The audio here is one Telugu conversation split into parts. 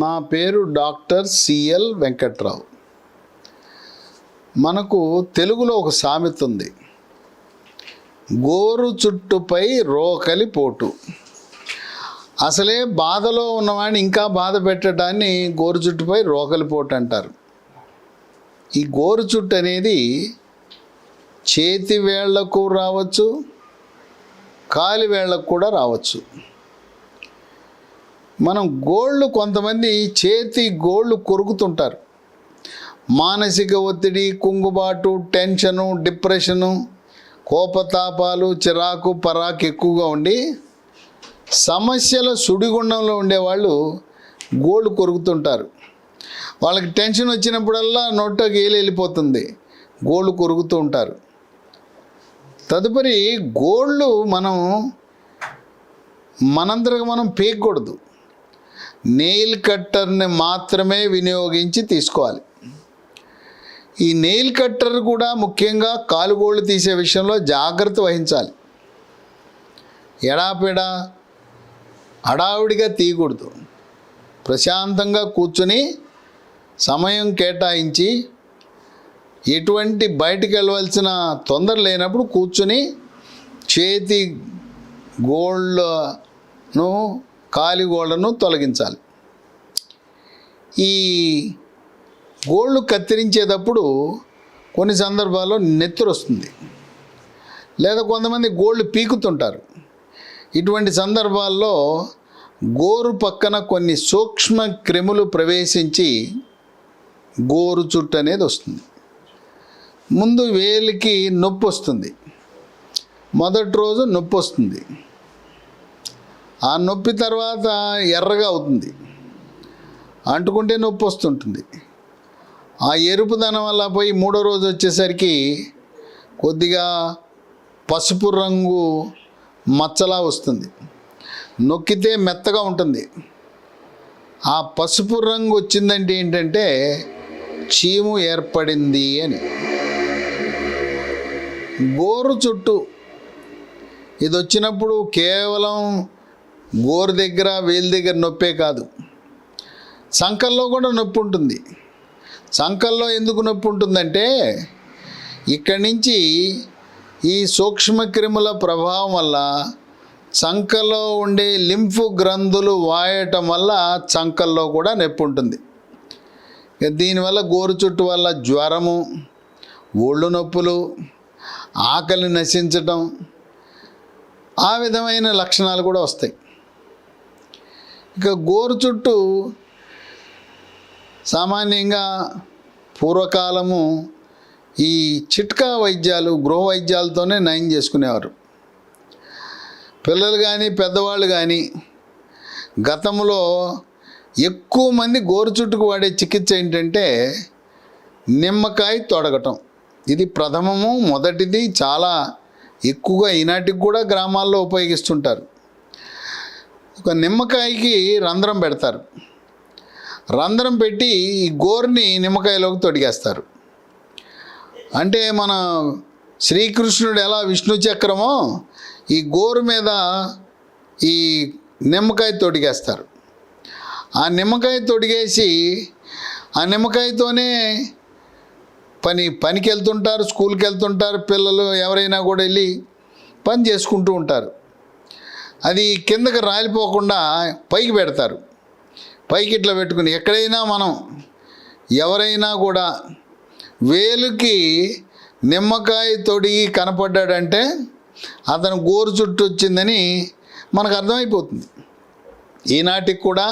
నా పేరు డాక్టర్ సిఎల్ వెంకట్రావు. మనకు తెలుగులో ఒక సామెత ఉంది. గోరు చుట్టుపై రోకలి పోటు. అసలే బాధలో ఉన్నవాడిని ఇంకా బాధ పెట్టడాన్ని గోరు చుట్టుపై రోకలి పోటు అంటారు. ఈ గోరు చుట్టు అనేది చేతి వేళ్ళకు రావచ్చు కాలి వేళ్ళకు కూడా రావచ్చు. మనం గోళ్ళు కొంతమంది చేతి గోళ్ళు కొరుకుతుంటారు. మానసిక ఒత్తిడి కుంగుబాటు టెన్షను డిప్రెషను కోపతాపాలు చిరాకు పరాకు ఎక్కువగా ఉండి సమస్యల సుడిగుండంలో ఉండేవాళ్ళు గోళ్ళు కొరుకుతుంటారు. వాళ్ళకి టెన్షన్ వచ్చినప్పుడల్లా నోట్లోకి ఏలి వెళ్ళిపోతుంది. గోళ్ళు కొరుకుతూ ఉంటారు. తదుపరి గోళ్ళు మనం మనందరికి మనం పీకూడదు. నెయిల్ కట్టర్ని మాత్రమే వినియోగించి తీసుకోవాలి. ఈ నెయిల్ కట్టర్ కూడా ముఖ్యంగా కాలుగోళ్ళు తీసే విషయంలో జాగ్రత్త వహించాలి. ఎడాపెడా హడావుడిగా తీయకూడదు. ప్రశాంతంగా కూర్చుని సమయం కేటాయించి ఎటువంటి బయటికి వెళ్ళవలసిన తొందర లేనప్పుడు కూర్చుని చేతి గోళ్ళను కాలి గోళ్ళను తొలగించాలి. ఈ గోళ్ళు కత్తిరించేటప్పుడు కొన్ని సందర్భాల్లో నెత్తురు వస్తుంది. లేదా కొంతమంది గోళ్ళు పీకుతుంటారు. ఇటువంటి సందర్భాల్లో గోరు పక్కన కొన్ని సూక్ష్మ క్రిములు ప్రవేశించి గోరు చుట్టు అనేది వస్తుంది. ముందు వేలికి నొప్పి వస్తుంది. మొదటి రోజు నొప్పి వస్తుంది. ఆ నొప్పి తర్వాత ఎర్రగా అవుతుంది. అంటుకుంటే నొప్పి వస్తుంటుంది. ఆ ఎరుపుదనం వల్ల పోయి మూడో రోజు వచ్చేసరికి కొద్దిగా పసుపు రంగు మచ్చలా వస్తుంది. నొక్కితే మెత్తగా ఉంటుంది. ఆ పసుపు రంగు వచ్చిందంటే ఏంటంటే చీము ఏర్పడింది అని. గోరు చుట్టూ. ఇది వచ్చినప్పుడు కేవలం గోరు దగ్గర వేలు దగ్గర నొప్పే కాదు. సంకల్లో కూడా నొప్పి ఉంటుంది. సంకల్లో ఎందుకు నొప్పి ఉంటుందంటే ఇక్కడి నుంచి ఈ సూక్ష్మక్రిముల ప్రభావం వల్ల చంకలో ఉండే లింఫ్ గ్రంథులు వాయటం వల్ల చంకల్లో కూడా నొప్పి ఉంటుంది. దీనివల్ల గోరు చుట్టు వల్ల జ్వరము ఒళ్ళు నొప్పులు ఆకలి నశించటం ఆ విధమైన లక్షణాలు కూడా వస్తాయి. ఇక గోరు చుట్టూ సామాన్యంగా పూర్వకాలము ఈ చిట్కా వైద్యాలు గృహ వైద్యాలతోనే నయం చేసుకునేవారు. పిల్లలు కానీ పెద్దవాళ్ళు కానీ గతంలో ఎక్కువ మంది గోరు చుట్టుకు వాడే చికిత్స ఏంటంటే నిమ్మకాయ తొడగటం. ఇది ప్రథమము మొదటిది చాలా ఎక్కువగా ఈనాటికి కూడా గ్రామాల్లో ఉపయోగిస్తుంటారు. ఒక నిమ్మకాయకి రంధ్రం పెడతారు. రంధ్రం పెట్టి ఈ గోరుని నిమ్మకాయలోకి తొడిగేస్తారు. అంటే మన శ్రీకృష్ణుడు ఎలా విష్ణు చక్రమో ఈ గోరు మీద ఈ నిమ్మకాయ తొడిగేస్తారు. ఆ నిమ్మకాయ తొడిగేసి ఆ నిమ్మకాయతోనే పని పనికి వెళ్తుంటారు స్కూల్కి వెళ్తుంటారు పిల్లలు ఎవరైనా కూడా వెళ్ళి పని చేసుకుంటూ ఉంటారు. అది కిందకి రాలిపోకుండా పైకి పెడతారు. పైకి ఇట్లా పెట్టుకుని ఎక్కడైనా మనం ఎవరైనా కూడా వేలుకి నిమ్మకాయ తొడిగి కనపడ్డాడంటే అతను గోరు చుట్టూ వచ్చిందని మనకు అర్థమైపోతుంది. ఈనాటికి కూడా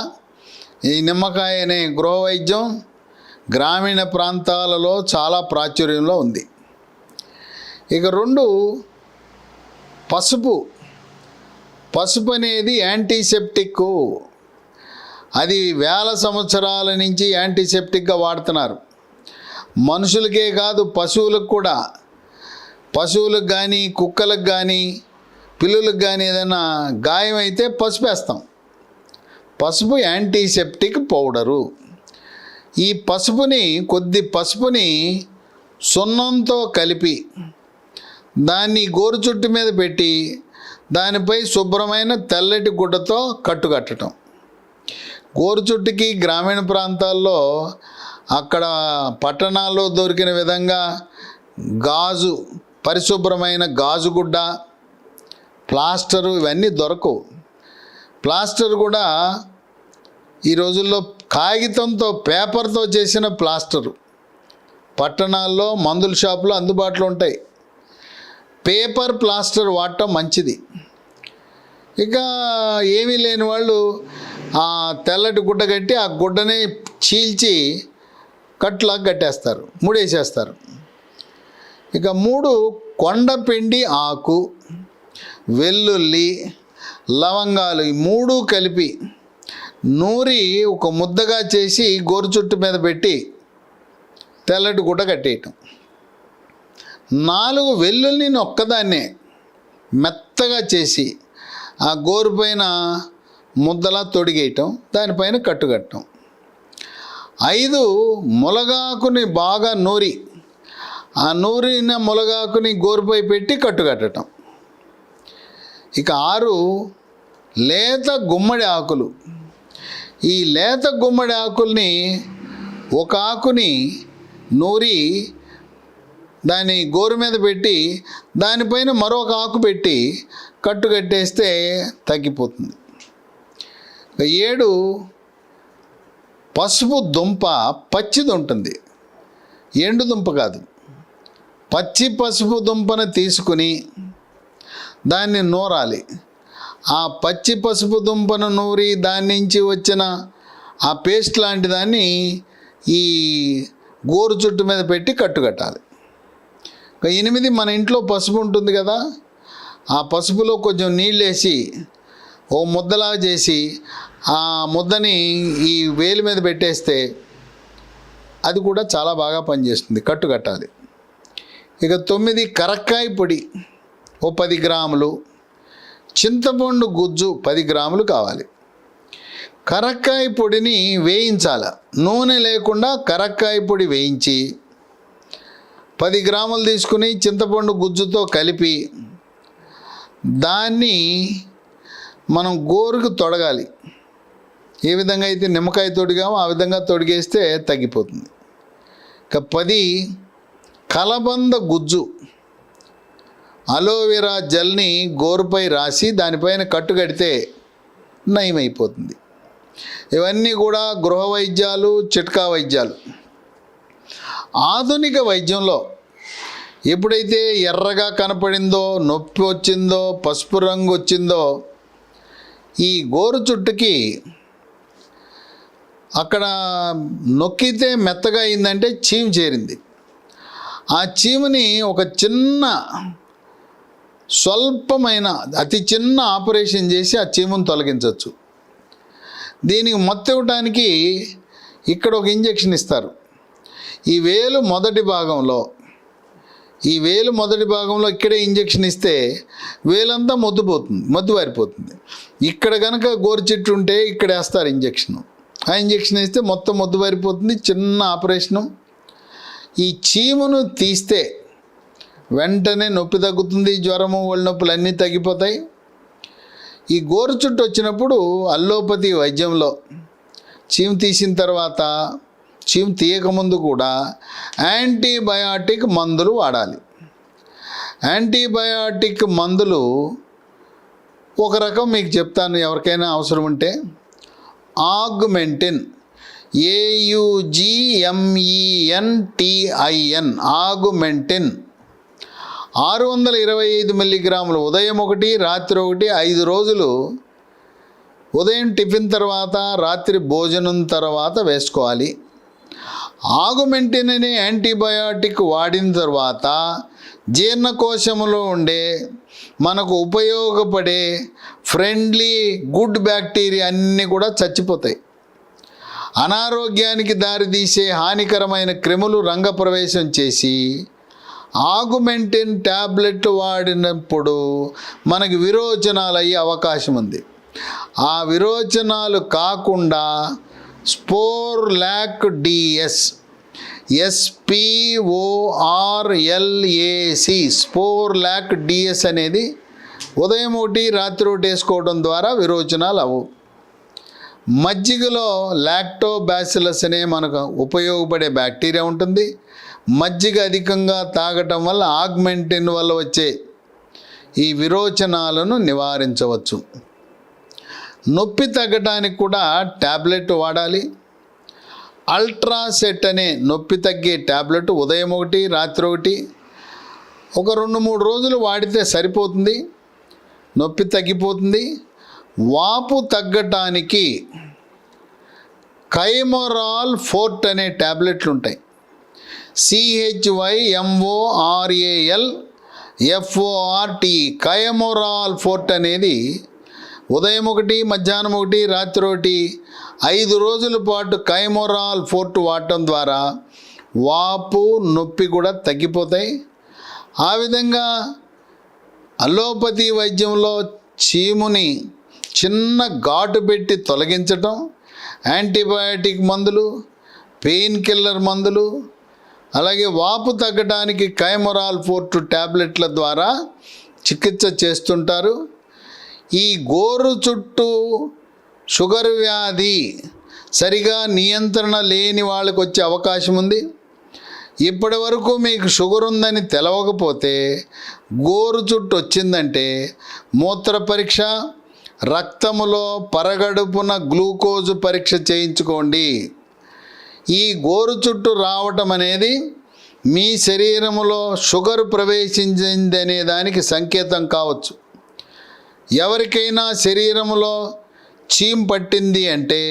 ఈ నిమ్మకాయ అనే గృహ వైద్యం గ్రామీణ ప్రాంతాలలో చాలా ప్రాచుర్యంలో ఉంది. ఇక రెండు పసుపు పసుపు అనేది యాంటీసెప్టిక్ అది వేల సంవత్సరాల నుంచి యాంటీసెప్టిక్గా వాడుతున్నారు. మనుషులకే కాదు పశువులకు కూడా. పశువులకు కానీ కుక్కలకు కానీ పిల్లులకు కానీ ఏదైనా గాయం అయితే పసుపు వేస్తాం పసుపు యాంటీసెప్టిక్ పౌడరు. ఈ పసుపుని కొద్ది పసుపుని సున్నంతో కలిపి దాన్ని గోరు చుట్టు మీద పెట్టి దానిపై శుభ్రమైన తెల్లటి గుడ్డతో కట్టుకట్టడం. గోరుచుట్టుకి గ్రామీణ ప్రాంతాల్లో అక్కడ పట్టణాల్లో దొరికిన విధంగా గాజు పరిశుభ్రమైన గాజు గుడ్డ ప్లాస్టరు ఇవన్నీ దొరకవు. ప్లాస్టర్ కూడా ఈ రోజుల్లో కాగితంతో పేపర్తో చేసిన ప్లాస్టరు. పట్టణాల్లో మందుల షాపులో అందుబాటులో ఉంటాయి. పేపర్ ప్లాస్టర్ వాడటం మంచిది. ఇక ఏమీ లేని వాళ్ళు ఆ తెల్లటి గుడ్డ కట్టి ఆ గుడ్డని చీల్చి కట్లా కట్టేస్తారు మూడేసేస్తారు. ఇక మూడు కొండపిండి ఆకు వెల్లుల్లి లవంగాలు ఈ మూడు కలిపి నూరి ఒక ముద్దగా చేసి గోరు చుట్టు మీద పెట్టి తెల్లటి గుడ్డ కట్టేయటం. నాలుగు వెల్లుల్ని ఒక్కదాన్నే మెత్తగా చేసి ఆ గోరు పైన ముద్దలా తొడిగేయటం దానిపైన కట్టుకట్టడం ఐదు ములగాకుని బాగా నూరి ఆ నూరిన ములగాకుని గోరుపై పెట్టి కట్టుకట్టడం ఇక ఆరు లేత గుమ్మడి ఆకులు. ఈ లేత గుమ్మడి ఆకుల్ని ఒక ఆకుని నూరి దాన్ని గోరు మీద పెట్టి దానిపైన మరొక ఆకు పెట్టి కట్టు కట్టేస్తే తగ్గిపోతుంది. ఏడు పసుపు దుంప పచ్చిది ఉంటుంది. ఎండు దుంప కాదు. పచ్చి పసుపు దుంపను తీసుకుని దాన్ని నూరాలి. ఆ పచ్చి పసుపు దుంపను నూరి దాని నుంచి వచ్చిన ఆ పేస్ట్ లాంటి దాన్ని ఈ గోరు చుట్టు మీద పెట్టి కట్టుకట్టాలి ఎనిమిది మన ఇంట్లో పసుపు ఉంటుంది కదా ఆ పసుపులో కొంచెం నీళ్ళు వేసి ఓ ముద్దలా చేసి ఆ ముద్దని ఈ వేలు మీద పెట్టేస్తే అది కూడా చాలా బాగా పనిచేస్తుంది కట్టు కట్టాలి. ఇక తొమ్మిది కరక్కాయ పొడి ఓ పది గ్రాములు. చింతపండు గుజ్జు పది గ్రాములు కావాలి. కరక్కాయ పొడిని వేయించాల. నూనె లేకుండా కరక్కాయ పొడి వేయించి పది గ్రాములు తీసుకుని చింతపండు గుజ్జుతో కలిపి దాన్ని మనం గోరుకు తొడగాలి. ఏ విధంగా అయితే నిమ్మకాయ తొడిగామో ఆ విధంగా తొడిగేస్తే తగ్గిపోతుంది. ఇక పది కలబంద గుజ్జు. అలోవెరా జెల్ని గోరుపై రాసి దానిపైన కట్టు కడితే నయమైపోతుంది. ఇవన్నీ కూడా గృహ వైద్యాలు చిట్కా వైద్యాలు. ఆధునిక వైద్యంలో ఎప్పుడైతే ఎర్రగా కనపడిందో నొప్పి వచ్చిందో పసుపు రంగు వచ్చిందో ఈ గోరు చుట్టుకి అక్కడ నొక్కితే మెత్తగా అయిందంటే చీము చేరింది. ఆ చీముని ఒక చిన్న స్వల్పమైన అతి చిన్న ఆపరేషన్ చేసి ఆ చీమను తొలగించవచ్చు. దీనికి మొత్తం ఇవ్వడానికి ఇక్కడ ఒక ఇంజెక్షన్ ఇస్తారు. ఈ వేలు మొదటి భాగంలో ఈ వేలు మొదటి భాగంలో ఇక్కడే ఇంజక్షన్ ఇస్తే వేలంతా మొద్దుపోతుంది మొద్దుబారిపోతుంది ఇక్కడ కనుక గోరు చెట్టు ఉంటే ఇక్కడ వేస్తారు ఇంజెక్షన్. ఆ ఇంజక్షన్ వేస్తే మొత్తం మొద్దుబారిపోతుంది చిన్న ఆపరేషను. ఈ చీమును తీస్తే వెంటనే నొప్పి తగ్గుతుంది జ్వరము ఒళ్ళు నొప్పులు అన్నీ తగ్గిపోతాయి. ఈ గోరు చుట్టు వచ్చినప్పుడు అల్లోపతి వైద్యంలో చీము తీసిన తర్వాత చీమ్ తీయకముందు కూడా యాంటీబయాటిక్ మందులు వాడాలి. యాంటీబయాటిక్ మందులు ఒక రకం మీకు చెప్తాను ఎవరికైనా అవసరం ఉంటే. ఆగ్మెంటిన్ ఏయుజిఎంఈఎన్టిఐఎన్ ఆగుమెంటిన్. ఆరు వందల ఇరవై ఐదు మిల్లీగ్రాములు ఉదయం ఒకటి రాత్రి ఒకటి ఐదు రోజులు ఉదయం టిఫిన్ తర్వాత రాత్రి భోజనం తర్వాత వేసుకోవాలి. ఆగుమెంటిన్ అనే యాంటీబయాటిక్ వాడిన తర్వాత జీర్ణకోశంలో ఉండే మనకు ఉపయోగపడే ఫ్రెండ్లీ గుడ్ బ్యాక్టీరియా అన్నీ కూడా చచ్చిపోతాయి. అనారోగ్యానికి దారితీసే హానికరమైన క్రిములు రంగప్రవేశం చేసి ఆగుమెంటిన్ ట్యాబ్లెట్ వాడినప్పుడు మనకి విరోచనాలు అయ్యే అవకాశం ఉంది. ఆ విరోచనాలు కాకుండా Sporlac DS SPORLAC Sporlac DS అనేది ఉదయం ఒకటి రాత్రి ఒకటి వేసుకోవడం ద్వారా విరోచనాలు అవు మజ్జిగలో లాక్టోబాసిలస్ అనే మనకు ఉపయోగపడే బ్యాక్టీరియా ఉంటుంది. మజ్జిగ అధికంగా తాగటం వల్ల ఆగ్మెంటిన్ వల్ల వచ్చే ఈ విరోచనాలను నివారించవచ్చు. నొప్పి తగ్గడానికి కూడా ట్యాబ్లెట్ వాడాలి. అల్ట్రాసెట్ అనే నొప్పి తగ్గే ట్యాబ్లెట్ ఉదయం ఒకటి రాత్రి ఒకటి. ఒక రెండు మూడు రోజులు వాడితే సరిపోతుంది. నొప్పి తగ్గిపోతుంది. వాపు తగ్గటానికి కైమొరాల్ ఫోర్ట్ అనే ట్యాబ్లెట్లు ఉంటాయి. సిహెచ్వై ఎంఓఆర్ఏఎల్ ఎఫ్ఓఆర్టి కయమొరాల్ ఫోర్ట్ అనేది ఉదయం ఒకటి మధ్యాహ్నం ఒకటి రాత్రి ఒకటి ఐదు రోజుల పాటు కైమొరాల్ ఫోర్ట్ వాడటం ద్వారా వాపు నొప్పి కూడా తగ్గిపోతాయి. ఆ విధంగా అలోపతి వైద్యంలో చీముని చిన్న ఘాటు పెట్టి తొలగించటం యాంటీబయాటిక్ మందులు పెయిన్ కిల్లర్ మందులు అలాగే వాపు తగ్గడానికి కైమొరాల్ ఫోర్ట్ ట్యాబ్లెట్ల ద్వారా చికిత్స చేస్తుంటారు. ఈ గోరు చుట్టూ షుగర్ వ్యాధి సరిగా నియంత్రణ లేని వాళ్ళకి వచ్చే అవకాశం ఉంది. ఇప్పటి వరకు మీకు షుగర్ ఉందని తెలవకపోతే గోరు చుట్టు వచ్చిందంటే మూత్ర పరీక్ష రక్తములో పరగడుపున గ్లూకోజు పరీక్ష చేయించుకోండి. ఈ గోరు చుట్టు రావటం అనేది మీ శరీరములో షుగర్ ప్రవేశించిందనే దానికి సంకేతం కావచ్చు. ఎవరికైనా శరీరంలో చీమ్ పట్టింది అంటే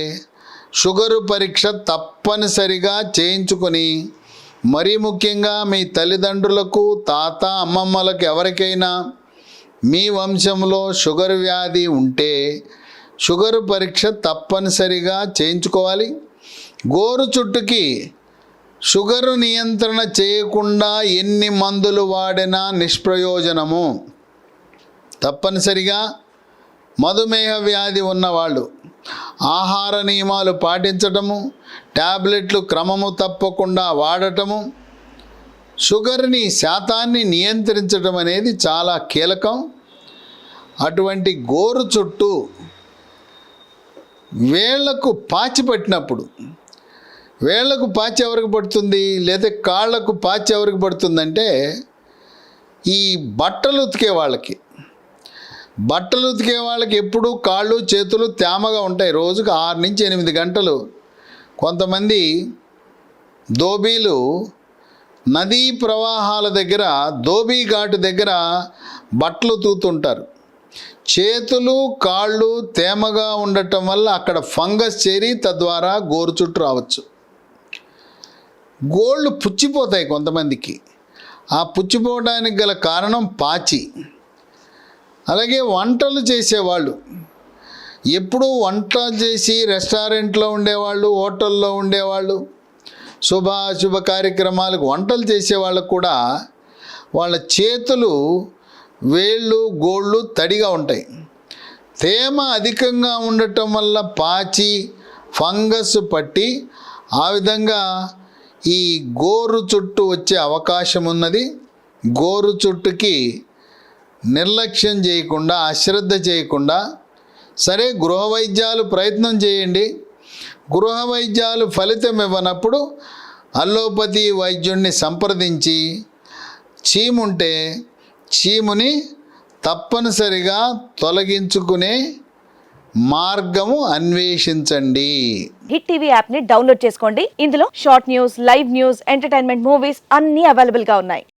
షుగరు పరీక్ష తప్పనిసరిగా చేయించుకొని మరీ ముఖ్యంగా మీ తల్లిదండ్రులకు తాత అమ్మమ్మలకు ఎవరికైనా మీ వంశంలో షుగర్ వ్యాధి ఉంటే షుగర్ పరీక్ష తప్పనిసరిగా చేయించుకోవాలి. గోరు చుట్టుకి షుగరు నియంత్రణ చేయకుండా ఎన్ని మందులు వాడినా నిష్ప్రయోజనము. తప్పనిసరిగా మధుమేహ వ్యాధి ఉన్నవాళ్ళు ఆహార నియమాలు పాటించటము ట్యాబ్లెట్లు క్రమము తప్పకుండా వాడటము షుగర్ని శాతాన్ని నియంత్రించడం అనేది చాలా కీలకం. అటువంటి గోరు చుట్టూ వేళ్ళకు పాచి పట్టినప్పుడు వేళ్ళకు పాచి ఎవరికి పడుతుంది? లేదా కాళ్ళకు పాచి ఎవరికి పడుతుందంటే ఈ బట్టలు ఉతికే వాళ్ళకి. బట్టలు ఉతికే వాళ్ళకి ఎప్పుడూ కాళ్ళు చేతులు తేమగా ఉంటాయి. రోజుకు ఆరు నుంచి ఎనిమిది గంటలు. కొంతమంది దోబీలు నదీ ప్రవాహాల దగ్గర దోబీ ఘాటు దగ్గర బట్టలు తూతుంటారు. చేతులు కాళ్ళు తేమగా ఉండటం వల్ల అక్కడ ఫంగస్ చేరి తద్వారా గోరు చుట్టూ రావచ్చు. గోళ్ళు పుచ్చిపోతాయి కొంతమందికి. ఆ పుచ్చిపోవడానికి గల కారణం పాచి. అలాగే వంటలు చేసేవాళ్ళు. ఎప్పుడూ వంట చేసి రెస్టారెంట్లో ఉండేవాళ్ళు హోటల్లో ఉండేవాళ్ళు శుభ అశుభ కార్యక్రమాలకు వంటలు చేసేవాళ్ళకు కూడా వాళ్ళ చేతులు వేళ్ళు గోళ్ళు తడిగా ఉంటాయి. తేమ అధికంగా ఉండటం వల్ల పాచి ఫంగస్ పట్టి ఆ విధంగా ఈ గోరు చుట్టు వచ్చే అవకాశం ఉన్నది. గోరు చుట్టుకి నిర్లక్ష్యం చేయకుండా అశ్రద్ధ చేయకుండా సరే గృహ వైద్యాలు ప్రయత్నం చేయండి. గృహ వైద్యాలు ఫలితం ఇవ్వనప్పుడు అల్లోపతి వైద్యుడిని సంప్రదించి చీముంటే చీముని తప్పనిసరిగా తొలగించుకునే మార్గము అన్వేషించండి. హిట్ టీవీ యాప్ని డౌన్లోడ్ చేసుకోండి. ఇందులో short news live news entertainment movies అన్ని అవైలబుల్గా ఉన్నాయి.